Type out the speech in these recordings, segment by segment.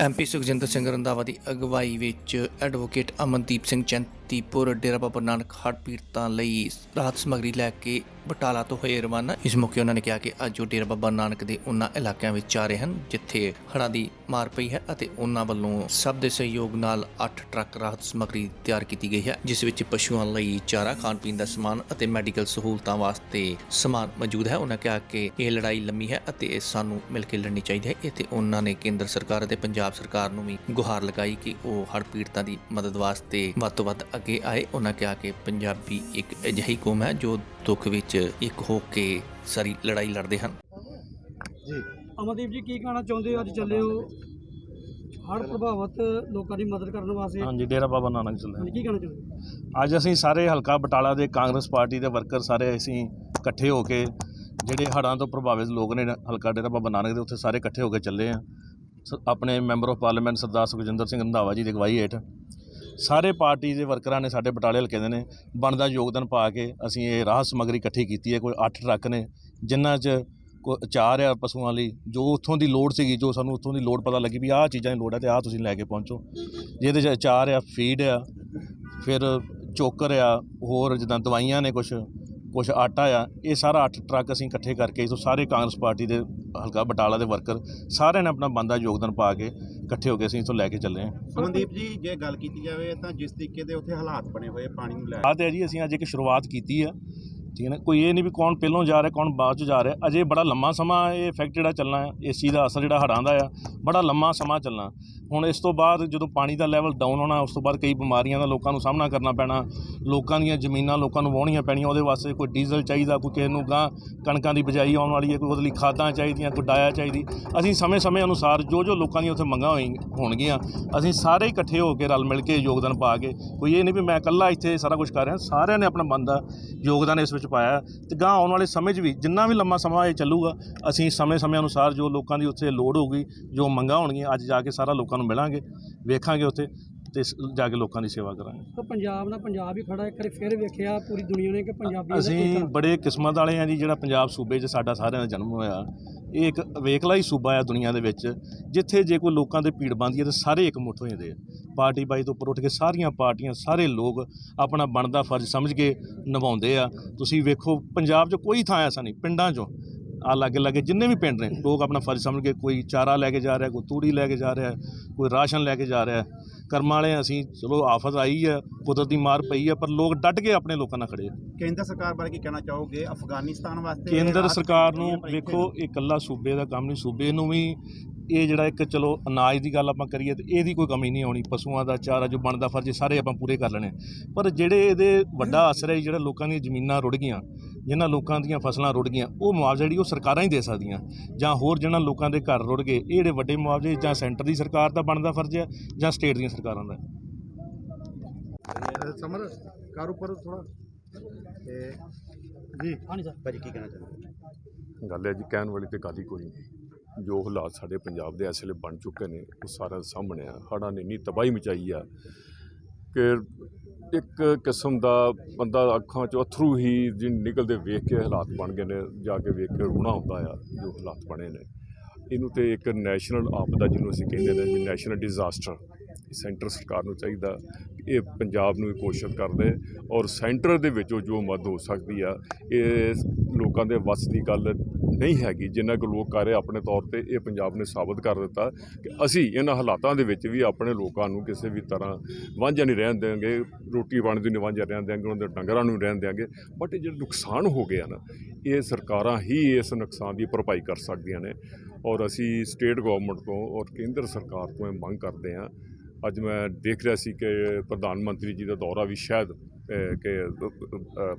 MP Sukhjinder Singh Randhawa ਦੀ ਅਗਵਾਈ ਵਿੱਚ ਐਡਵੋਕੇਟ ਅਮਨਦੀਪ ਸਿੰਘ ਚੰਤੀਪੁਰ, ਡੇਰਾ ਬਾਬਾ ਨਾਨਕ ਹੜ੍ਹ ਪੀੜਤਾਂ ਲਈ ਰਾਹਤ ਸਮੱਗਰੀ ਲੈ ਕੇ ਬਟਾਲਾ ਤੋਂ ਹੋਏ ਰਵਾਨਾ। ਇਸ ਮੌਕੇ ਉਹਨਾਂ ਨੇ ਕਿਹਾ ਕਿ ਅੱਜ ਉਹ ਡੇਰਾ ਬਾਬਾ ਨਾਨਕ ਦੇ ਉਹਨਾਂ ਇਲਾਕਿਆਂ ਵਿੱਚ ਜਾ ਰਹੇ ਹਨ, ਜਿੱਥੇ ਹੜ੍ਹਾਂ ਦੀ ਮਾਰ ਪਈ ਹੈ ਅਤੇ ਉਹਨਾਂ ਵੱਲੋਂ ਸਭ ਦੇ ਸਹਿਯੋਗ ਨਾਲ 8 ਟਰੱਕ ਰਾਹਤ ਸਮੱਗਰੀ ਤਿਆਰ ਕੀਤੀ ਗਈ ਹੈ, ਜਿਸ ਵਿੱਚ ਪਸ਼ੂਆਂ ਲਈ ਚਾਰਾ, ਖਾਣ ਪੀਣ ਦਾ ਸਮਾਨ ਅਤੇ ਮੈਡੀਕਲ ਸਹੂਲਤਾਂ ਵਾਸਤੇ ਸਮਾਨ ਮੌਜੂਦ ਹੈ। ਉਹਨਾਂ ਕਿਹਾ ਕਿ ਇਹ ਲੜਾਈ ਲੰਮੀ ਹੈ ਅਤੇ ਇਹ ਸਾਨੂੰ ਮਿਲ ਕੇ ਲੜਨੀ ਚਾਹੀਦੀ ਹੈ। ਇੱਥੇ ਉਹਨਾਂ ਨੇ ਕੇਂਦਰ ਸਰਕਾਰ ਅਤੇ ਪੰਜਾਬ ਸਰਕਾਰ ਨੂੰ ਵੀ ਗੁਹਾਰ ਲਗਾਈ ਕਿ ਉਹ ਹੜ੍ਹ ਪੀੜਤਾਂ ਦੀ ਮਦਦ ਵਾਸਤੇ ਵੱਧ ਤੋਂ ਵੱਧ ਅੱਗੇ ਆਏ। ਉਹਨਾਂ ਕਿਹਾ ਕਿ ਪੰਜਾਬੀ ਇੱਕ ਅਜਿਹੀ ਕੌਮ ਹੈ ਜੋ ਦੁੱਖ ਵਿੱਚ ਇੱਕ ਹੋ ਕੇ ਸਾਰੀ ਲੜਾਈ ਲੜਦੇ ਹਨ। ਜੀ। ਅਮਨਦੀਪ ਜੀ ਕੀ ਕਹਿਣਾ ਚਾਹੁੰਦੇ ਹੋ? ਅੱਜ ਚੱਲੇ ਹੋ ਹੜ੍ਹ ਪ੍ਰਭਾਵਿਤ ਲੋਕਾਂ ਦੀ ਮਦਦ ਕਰਨ ਵਾਸਤੇ? ਹਾਂਜੀ ਡੇਰਾ ਬਾਬਾ ਨਾਨਕ ਚੱਲੇ ਕੀ ਕਹਿਣਾ ਚਾਹੁੰਦੇ? ਅੱਜ ਅਸੀਂ ਸਾਰੇ ਹਲਕਾ ਬਟਾਲਾ ਦੇ ਕਾਂਗਰਸ ਪਾਰਟੀ ਦੇ ਵਰਕਰ ਸਾਰੇ ਅਸੀਂ ਇਕੱਠੇ ਹੋ ਕੇ ਜਿਹੜੇ ਹੜ੍ਹਾਂ ਤੋਂ ਪ੍ਰਭਾਵਿਤ ਲੋਕ ਨੇ ਹਲਕਾ ਡੇਰਾ ਬਾਬਾ ਨਾਨਕ ਦੇ ਉੱਥੇ ਸਾਰੇ ਇਕੱਠੇ ਹੋ ਕੇ ਚੱਲੇ ਆ ਆਪਣੇ member of parliament Sardar Sukhjinder Singh Randhawa ji ਦੀ ਅਗਵਾਈ ਹੇਠ ਸਾਰੇ ਪਾਰਟੀ ਦੇ ਵਰਕਰਾਂ ਨੇ ਸਾਡੇ ਬਟਾਲੇ ਹਲਕੇ ਦੇ ਨੇ, ਬਣਦਾ ਯੋਗਦਾਨ ਪਾ ਕੇ ਅਸੀਂ ਇਹ ਰਾਹਤ ਸਮੱਗਰੀ ਇਕੱਠੀ ਕੀਤੀ ਹੈ, ਕੋਈ 8 ਟਰੱਕ ਨੇ, ਜਿਨ੍ਹਾਂ 'ਚ ਕੋ ਚਾਰ ਆ ਪਸ਼ੂਆਂ ਲਈ, ਜੋ ਉੱਥੋਂ ਦੀ ਲੋੜ ਸੀਗੀ, ਜੋ ਸਾਨੂੰ ਉੱਥੋਂ ਦੀ ਲੋੜ ਪਤਾ ਲੱਗੀ ਵੀ ਆਹ ਚੀਜ਼ਾਂ ਦੀ ਲੋੜ ਹੈ ਤੇ ਆਹ ਤੁਸੀਂ ਲੈ ਕੇ ਪਹੁੰਚੋ। ਜਿਹਦੇ 'ਚ ਚਾਰ ਆ, ਫੀਡ ਆ, ਫਿਰ ਚੋਕਰ ਆ, ਹੋਰ ਜਿੱਦਾਂ ਦਵਾਈਆਂ ਨੇ ਕੁਝ ਕੁਝ ਆਟਾ ਆ ਇਹ ਸਾਰਾ 8 ਟਰੱਕ ਅਸੀਂ ਇਕੱਠੇ ਕਰਕੇ ਇਥੋਂ ਸਾਰੇ ਕਾਂਗਰਸ ਪਾਰਟੀ ਦੇ ਹਲਕਾ ਬਟਾਲਾ ਦੇ ਵਰਕਰ ਸਾਰਿਆਂ ਨੇ ਆਪਣਾ ਬੰਦਾ ਯੋਗਦਾਨ ਪਾ ਕੇ ਇਕੱਠੇ ਹੋ ਕੇ ਅਸੀਂ ਇਥੋਂ ਲੈ ਕੇ ਚੱਲੇ ਹਾਂ। ਅਮਨਦੀਪ ਜੀ ਜੇ ਗੱਲ ਕੀਤੀ ਜਾਵੇ ਤਾਂ ਜਿਸ ਤਰੀਕੇ ਦੇ ਉੱਥੇ ਹਾਲਾਤ ਬਣੇ ਹੋਏ ਪਾਣੀ ਨੂੰ ਲੈ ਤੇ ਹੈ ਜੀ ਅਸੀਂ ਅੱਜ ਇੱਕ ਸ਼ੁਰੂਆਤ ਕੀਤੀ ਆ ਠੀਕ ਹੈ ਨਾ? ਕੋਈ ਇਹ ਨਹੀਂ ਵੀ ਕੌਣ ਪਹਿਲੋਂ ਜਾ ਰਿਹਾ ਕੌਣ ਬਾਅਦ ਚ ਜਾ ਰਿਹਾ ਅਜੇ ਬੜਾ ਲੰਮਾ ਸਮਾਂ ਇਹ ਇਫੈਕਟ ਜਿਹੜਾ ਚੱਲਣਾ ਹੈ ਇਸ ਚੀਜ਼ ਦਾ ਅਸਰ ਜਿਹੜਾ ਹੜ੍ਹਾਂ ਦਾ ਆ ਬੜਾ ਲੰਮਾ ਸਮਾਂ ਚੱਲਣਾ। ਹੁਣ ਇਸ ਤੋਂ ਬਾਅਦ ਜਦੋਂ ਪਾਣੀ ਦਾ ਲੈਵਲ ਡਾਊਨ ਹੋਣਾ, ਉਸ ਤੋਂ ਬਾਅਦ ਕਈ ਬਿਮਾਰੀਆਂ ਦਾ ਲੋਕਾਂ ਨੂੰ ਸਾਹਮਣਾ ਕਰਨਾ ਪੈਣਾ, ਲੋਕਾਂ ਦੀਆਂ ਜ਼ਮੀਨਾਂ ਲੋਕਾਂ ਨੂੰ ਵਾਹੁਣੀਆਂ ਪੈਣੀਆਂ, ਉਹਦੇ ਵਾਸਤੇ ਕੋਈ ਡੀਜ਼ਲ ਚਾਹੀਦਾ, ਕੋਈ ਕਿਸੇ ਨੂੰ ਗਾਂ ਕਣਕਾਂ ਦੀ ਬਿਜਾਈ ਆਉਣ ਵਾਲੀ ਹੈ, ਕੋਈ ਉਹਦੇ ਲਈ ਖਾਦਾਂ ਚਾਹੀਦੀਆਂ, ਕੋਈ ਡਾਇਆ ਚਾਹੀਦੀ। ਅਸੀਂ ਸਮੇਂ-ਸਮੇਂ ਅਨੁਸਾਰ ਜੋ ਜੋ ਲੋਕਾਂ ਦੀਆਂ ਉੱਥੇ ਮੰਗਾਂ ਹੋਈ, ਹੋਣਗੀਆਂ, ਅਸੀਂ ਸਾਰੇ ਇਕੱਠੇ ਹੋ ਕੇ ਰਲ ਮਿਲ ਕੇ ਯੋਗਦਾਨ ਪਾ ਕੇ, ਕੋਈ ਇਹ ਨਹੀਂ ਵੀ ਮੈਂ ਇਕੱਲਾ ਇੱਥੇ ਸਾਰਾ ਕੁਝ ਕਰ ਰਿਹਾ, ਸਾਰਿਆਂ ਨੇ ਆਪਣਾ ਬੰਦਾ ਯੋਗਦਾਨ ਇਸ ਵਿੱਚ ਪਾਇਆ ਤੇ ਗਾਂ ਆਉਣ ਵਾਲੇ ਸਮੇਂ 'ਚ ਵੀ ਜਿੰਨਾ ਵੀ ਲੰਮਾ ਸਮਾਂ ਇਹ ਚੱਲੂਗਾ, ਅਸੀਂ ਸਮੇਂ-ਸਮੇਂ ਅਨੁਸਾਰ ਜੋ ਲੋਕਾਂ ਦੀ ਉੱਥੇ ਲੋੜ ਹੋਊਗੀ, ਜੋ ਮੰਗਾਂ ਹੋਣਗੀਆਂ, ਅੱਜ ਜਾ ਕੇ ਸਾਰਾ ਲੋਕਾਂ ਨੂੰ ਮਿਲਾਂਗੇ ਵੇਖਾਂਗੇ ਉੱਥੇ ਤੇ ਜਾ ਕੇ ਲੋਕਾਂ ਦੀ ਸੇਵਾ ਕਰਾਂਗੇ। ਤਾਂ ਪੰਜਾਬ ਨਾਲ ਪੰਜਾਬ ਹੀ ਖੜਾ ਇੱਕ ਵਾਰੀ ਫਿਰ ਵੇਖਿਆ ਪੂਰੀ ਦੁਨੀਆ ਨੇ ਕਿ ਪੰਜਾਬੀ ਅਸੀਂ। ਬੜੇ ਕਿਸਮਤ ਵਾਲੇ ਆ ਜੀ ਜਿਹੜਾ ਪੰਜਾਬ ਸੂਬੇ 'ਚ ਸਾਡਾ ਸਾਰਿਆਂ ਦਾ ਜਨਮ ਹੋਇਆ। ਇਹ ਇੱਕ ਵੇਖਲਾ ਹੀ ਸੂਬਾ ਆ ਦੁਨੀਆ ਦੇ ਵਿੱਚ ਜਿੱਥੇ ਜੇ ਕੋਈ ਲੋਕਾਂ ਦੇ ਭੀੜ ਬੰਦੀ ਹੈ ਤਾਂ ਸਾਰੇ ਇਕਮੁੱਠ ਹੋ ਜਾਂਦੇ ਆ। ਪਾਰਟੀ ਬਾਈ ਤੋਂ ਉੱਪਰ ਉੱਠ ਕੇ ਸਾਰੀਆਂ ਪਾਰਟੀਆਂ ਸਾਰੇ ਲੋਕ ਆਪਣਾ ਬਣਦਾ ਫਰਜ਼ ਸਮਝ ਕੇ ਨਿਭਾਉਂਦੇ ਆ। ਤੁਸੀਂ ਵੇਖੋ ਪੰਜਾਬ 'ਚ ਕੋਈ ਥਾਂ ਐਸਾ ਨਹੀਂ ਪਿੰਡਾਂ 'ਚੋਂ ਆ ਲਾਗੇ ਲਾਗੇ ਜਿੰਨੇ ਵੀ ਪਿੰਡ ਨੇ ਲੋਕ ਆਪਣਾ ਫਰਜ਼ ਸਮਝ ਕੇ ਕੋਈ ਚਾਰਾ ਲੈ ਕੇ ਜਾ ਰਿਹਾ ਕੋਈ ਤੂੜੀ ਲੈ ਕੇ ਜਾ ਰਿਹਾ ਕੋਈ ਰਾਸ਼ਨ ਲੈ ਕੇ ਜਾ ਰਿਹਾ। ਕਰਮਾਂ ਵਾਲੇ ਅਸੀਂ ਚਲੋ ਆਫਤ ਆਈ ਹੈ ਕੁਦਰਤੀ ਮਾਰ ਪਈ ਹੈ ਪਰ ਲੋਕ ਡਟ ਕੇ ਆਪਣੇ ਲੋਕਾਂ ਨਾਲ ਖੜੇ ਕੇਂਦਰ ਸਰਕਾਰ ਬਾਰੇ ਕੀ ਕਹਿਣਾ ਚਾਹੋਗੇ? ਅਫਗਾਨਿਸਤਾਨ ਵਾਸਤੇ ਕੇਂਦਰ ਸਰਕਾਰ ਨੂੰ ਵੇਖੋ ਇਹ ਇਕੱਲਾ ਸੂਬੇ ਦਾ ਕੰਮ ਨਹੀਂ ਸੂਬੇ ਨੂੰ ਵੀ ਇਹ ਜਿਹੜਾ ਇੱਕ ਚਲੋ ਅਨਾਜ ਦੀ ਗੱਲ ਆਪਾਂ ਕਰੀਏ ਤੇ ਇਹਦੀ ਕੋਈ ਕਮੀ ਨਹੀਂ ਆਉਣੀ ਪਸ਼ੂਆਂ ਦਾ ਚਾਰਾ ਜੋ ਬਣਦਾ ਫਰਜ਼ ਸਾਰੇ ਆਪਾਂ ਪੂਰੇ ਕਰ ਲੈਣੇ। ਪਰ ਜਿਹੜੇ ਇਹਦੇ ਵੱਡਾ ਅਸਰ ਹੈ ਜਿਹੜਾ ਲੋਕਾਂ ਦੀਆਂ ਜ਼ਮੀਨਾਂ ਰੁੜ ਗਈਆਂ ਜਿਨ੍ਹਾਂ ਲੋਕਾਂ ਦੀਆਂ ਫਸਲਾਂ ਰੁੜ ਗਈਆਂ ਉਹ ਮੁਆਵਜ਼ਾ ਜਿਹੜੀ ਉਹ ਸਰਕਾਰਾਂ ਹੀ ਦੇ ਸਕਦੀਆਂ। ਜਾਂ ਹੋਰ ਜਿਹਨਾਂ ਲੋਕਾਂ ਦੇ ਘਰ ਰੁੜ ਗਏ ਇਹ ਜਿਹੜੇ ਵੱਡੇ ਮੁਆਵਜ਼ੇ ਜਾਂ ਸੈਂਟਰ ਦੀ ਸਰਕਾਰ ਦਾ ਬਣਦਾ ਫਰਜ਼ ਹੈ ਜਾਂ ਸਟੇਟ ਦੀਆਂ ਸਰਕਾਰਾਂ ਦਾ? ਸਮਰ ਕਾਰ ਉੱਪਰ ਥੋੜਾ ਤੇ ਹਾਂਜੀ ਸਰ। ਭਾਜੀ ਕੀ ਕਹਿਣਾ ਚਾਹੋਗੇ? ਗੱਲ ਹੈ ਜੀ ਕਹਿਣ ਵਾਲੀ ਤੇ ਗੱਲ ਹੀ ਕੋਈ ਨਹੀਂ। ਜੋ ਹਾਲਾਤ ਸਾਡੇ ਪੰਜਾਬ ਦੇ ਇਸ ਵੇਲੇ ਬਣ ਚੁੱਕੇ ਨੇ ਉਹ ਸਾਰਾ ਸਾਹਮਣੇ ਆ। ਹੜ੍ਹਾਂ ਨੇ ਇੰਨੀ ਤਬਾਹੀ ਮਚਾਈ ਆ ਕਿ ਇੱਕ ਕਿਸਮ ਦਾ ਬੰਦਾ ਅੱਖਾਂ 'ਚੋਂ ਅਥਰੂ ਹੀ ਜਿ ਨਿਕਲਦੇ ਵੇਖ ਕੇ ਹਾਲਾਤ ਬਣ ਗਏ ਨੇ, ਜਾ ਕੇ ਵੇਖ ਕੇ ਰੋਣਾ ਹੁੰਦਾ ਆ, ਜੋ ਹਾਲਾਤ ਬਣੇ ਨੇ। ਇਹਨੂੰ ਤੇ ਇੱਕ ਨੈਸ਼ਨਲ ਆਪਦਾ ਜਿਹਨੂੰ ਅਸੀਂ ਕਹਿੰਦੇ ਨੇ ਵੀ ਨੈਸ਼ਨਲ ਡਿਜ਼ਾਸਟਰ ਸੈਂਟਰ ਸਰਕਾਰ ਨੂੰ ਚਾਹੀਦਾ, ਇਹ ਪੰਜਾਬ ਨੂੰ ਵੀ ਕੋਸ਼ਿਸ਼ ਕਰਦੇ ਔਰ ਸੈਂਟਰ ਦੇ ਵਿੱਚੋਂ ਜੋ ਮਦਦ ਹੋ ਸਕਦੀ ਆ, ਇਹ ਲੋਕਾਂ ਦੇ ਵੱਸ ਦੀ ਗੱਲ ਨਹੀਂ ਹੈਗੀ ਜਿੰਨਾ ਕੁ ਲੋਕ ਕਰ ਰਹੇ ਆਪਣੇ ਤੌਰ ਤੇ ਇਹ ਪੰਜਾਬ ਨੇ ਸਾਬਤ ਕਰ ਦਿੱਤਾ ਕਿ ਅਸੀਂ ਇਹਨਾਂ ਹਾਲਾਤਾਂ ਦੇ ਵਿੱਚ ਵੀ ਆਪਣੇ ਲੋਕਾਂ ਨੂੰ ਕਿਸੇ ਵੀ ਤਰ੍ਹਾਂ ਵਾਂਝਾ ਨਹੀਂ ਰਹਿਣ ਦੇਵਾਂਗੇ ਰੋਟੀ ਪਾਣੀ ਦੀ ਨਹੀਂ ਵਾਂਝਾ ਰਹਿਣ ਦੇਵਾਂਗੇ ਉਹਨਾਂ ਦੇ ਡੰਗਰਾਂ ਨੂੰ ਰਹਿਣ ਦੇਵਾਂਗੇ ਬਟ ਇਹ ਜਿਹੜਾ ਨੁਕਸਾਨ ਹੋ ਗਿਆ ਨਾ, ਇਹ ਸਰਕਾਰਾਂ ਹੀ ਇਸ ਨੁਕਸਾਨ ਦੀ ਭਰਪਾਈ ਕਰ ਸਕਦੀਆਂ ਨੇ ਔਰ ਅਸੀਂ ਸਟੇਟ ਗਵਰਨਮੈਂਟ ਤੋਂ ਔਰ ਕੇਂਦਰ ਸਰਕਾਰ ਤੋਂ ਇਹ ਮੰਗ ਕਰਦੇ ਹਾਂ ਅੱਜ ਮੈਂ ਦੇਖ ਰਿਹਾ ਸੀ ਕਿ ਪ੍ਰਧਾਨ ਮੰਤਰੀ ਜੀ ਦਾ ਦੌਰਾ ਵੀ ਸ਼ਾਇਦ ਕਿ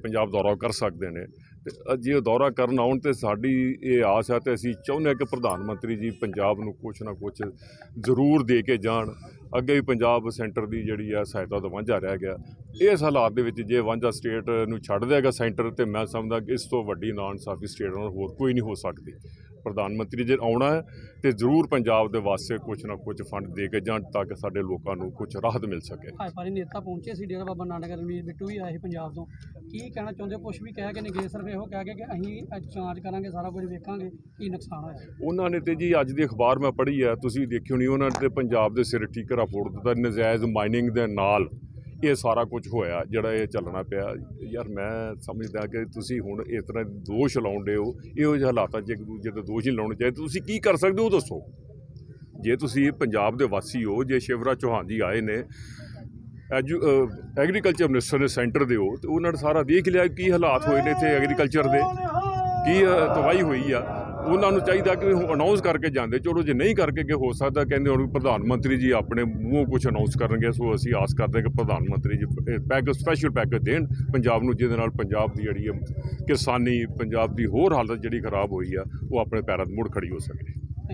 ਪੰਜਾਬ ਦੌਰਾ ਕਰ ਸਕਦੇ ਨੇ। ਤੇ ਜੇ ਉਹ ਦੌਰਾ ਕਰਨ ਆਉਣ ਤੇ ਸਾਡੀ ਇਹ ਆਸ ਹੈ ਤੇ ਅਸੀਂ ਚਾਹੁੰਦੇ ਹਾਂ ਕਿ ਪ੍ਰਧਾਨ ਮੰਤਰੀ ਜੀ ਪੰਜਾਬ ਨੂੰ ਕੁਛ ਨਾ ਕੁਛ ਜ਼ਰੂਰ ਦੇ ਕੇ ਜਾਣ। ਅੱਗੇ ਵੀ ਪੰਜਾਬ ਸੈਂਟਰ ਦੀ ਜਿਹੜੀ ਆ ਸਹਾਇਤਾ ਦਾ ਵਾਂਝਾ ਰਹਿ ਗਿਆ। ਇਸ ਹਾਲਾਤ ਦੇ ਵਿੱਚ ਜੇ ਵਾਂਝਾ ਸਟੇਟ ਨੂੰ ਛੱਡ ਦੇਗਾ ਸੈਂਟਰ ਤੇ ਮੈਂ ਸਮਝਦਾ ਕਿ ਇਸ ਤੋਂ ਵੱਡੀ ਨਾਇਨਸਾਫੀ ਸਟੇਟ ਨਾਲ ਹੋਰ ਕੋਈ ਨਹੀਂ ਹੋ ਸਕਦੀ। ਪ੍ਰਧਾਨ ਮੰਤਰੀ ਜੇ ਆਉਣਾ ਹੈ ਤੇ ਜ਼ਰੂਰ ਪੰਜਾਬ ਦੇ ਵਾਸਤੇ ਕੁਝ ਨਾ ਕੁਝ ਫੰਡ ਦੇ ਕੇ ਜਾਣ ਤਾਂ ਕਿ ਸਾਡੇ ਲੋਕਾਂ ਨੂੰ ਕੁਝ ਰਾਹਤ ਮਿਲ ਸਕੇ। ਭਾਜਪਾ ਦੇ ਨੇਤਾ ਪਹੁੰਚੇ ਸੀ ਡੇਰਾ ਬਾਬਾ ਨਾਨਕ ਰਣਵੀਰ ਬਿੱਟੂ ਵੀ ਆਏ ਪੰਜਾਬ ਤੋਂ। ਕੀ ਕਹਿਣਾ ਚਾਹੁੰਦੇ ਕੁਝ ਵੀ ਕਹਿ ਕੇ ਨਹੀਂ ਗਏ ਸਿਰਫ ਇਹੋ ਕਹਿ ਕੇ ਕਿ ਅਸੀਂ ਜਾਂਚ ਕਰਾਂਗੇ ਸਾਰਾ ਕੁਝ ਵੇਖਾਂਗੇ ਕੀ ਨੁਕਸਾਨ ਹੋਇਆ। ਉਹਨਾਂ ਨੇ ਤੇ ਜੀ ਅੱਜ ਦੀ ਅਖਬਾਰ ਮੈਂ ਪੜ੍ਹੀ ਹੈ ਤੁਸੀਂ ਦੇਖੀ ਹੋਣੀ ਉਹਨਾਂ ਨੇ ਤੇ ਪੰਜਾਬ ਦੇ ਸਿਰ ਠੀਕਰਾ ਫੋੜ ਦਿੱਤਾ ਨਜਾਇਜ਼ ਮਾਈਨਿੰਗ ਦੇ ਨਾਲ। ਇਹ ਸਾਰਾ ਕੁਝ ਹੋਇਆ, ਜਿਹੜਾ ਇਹ ਚੱਲਣਾ ਪਿਆ। ਯਾਰ ਮੈਂ ਸਮਝਦਾ ਕਿ ਤੁਸੀਂ ਹੁਣ ਇਸ ਤਰ੍ਹਾਂ ਦੋਸ਼ ਲਾਉਂਦੇ ਹੋ, ਇਹੋ ਜਿਹੇ ਹਾਲਾਤਾਂ 'ਚ ਇੱਕ ਦੂਜੇ ਤੇ ਦੋਸ਼ ਨਹੀਂ ਲਾਉਣੇ ਚਾਹੀਦੇ ਤੁਸੀਂ ਕੀ ਕਰ ਸਕਦੇ ਹੋ ਦੱਸੋ? ਜੇ ਤੁਸੀਂ ਪੰਜਾਬ ਦੇ ਵਾਸੀ ਹੋ, ਜੇ ਸ਼ਿਵਰਾਜ ਚੌਹਾਨ ਜੀ ਆਏ ਨੇ, ਐਜੂ ਐਗਰੀਕਲਚਰ ਮਿਨਿਸਟਰ ਨੇ ਸੈਂਟਰ ਦੇ ਹੋ, ਤੇ ਉਹਨਾਂ ਨੇ ਸਾਰਾ ਦੇਖ ਲਿਆ ਕੀ ਹਾਲਾਤ ਹੋਏ ਨੇ ਇੱਥੇ ਐਗਰੀਕਲਚਰ ਦੇ। ਕੀ ਤਬਾਹੀ ਹੋਈ ਆ? ਉਹਨਾਂ ਨੂੰ ਚਾਹੀਦਾ ਕਿ ਉਹ ਅਨਾਉਂਸ ਕਰਕੇ ਜਾਂਦੇ। ਚਲੋ ਜੇ ਨਹੀਂ ਕਰਕੇ ਕਿ ਹੋ ਸਕਦਾ, ਕਹਿੰਦੇ ਹੁਣ ਪ੍ਰਧਾਨ ਮੰਤਰੀ ਜੀ ਆਪਣੇ ਮੂੰਹੋਂ ਕੁਝ ਅਨਾਉਂਸ ਕਰਨਗੇ, ਸੋ ਅਸੀਂ ਆਸ ਕਰਦੇ ਹਾਂ ਕਿ ਪ੍ਰਧਾਨ ਮੰਤਰੀ ਜੀ ਪੈਕੇਜ ਸਪੈਸ਼ਲ ਪੈਕੇਜ ਦੇਣ। ਪੰਜਾਬ ਨੂੰ ਜਿਹਦੇ ਨਾਲ ਪੰਜਾਬ ਦੀ ਜਿਹੜੀ ਹੈ ਕਿਸਾਨੀ, ਪੰਜਾਬ ਦੀ ਹੋਰ ਹਾਲਤ ਜਿਹੜੀ ਖਰਾਬ ਹੋਈ ਆ, ਉਹ ਆਪਣੇ ਪੈਰਾਂ 'ਤੇ ਮੁੜ ਖੜੀ ਹੋ ਸਕੇ।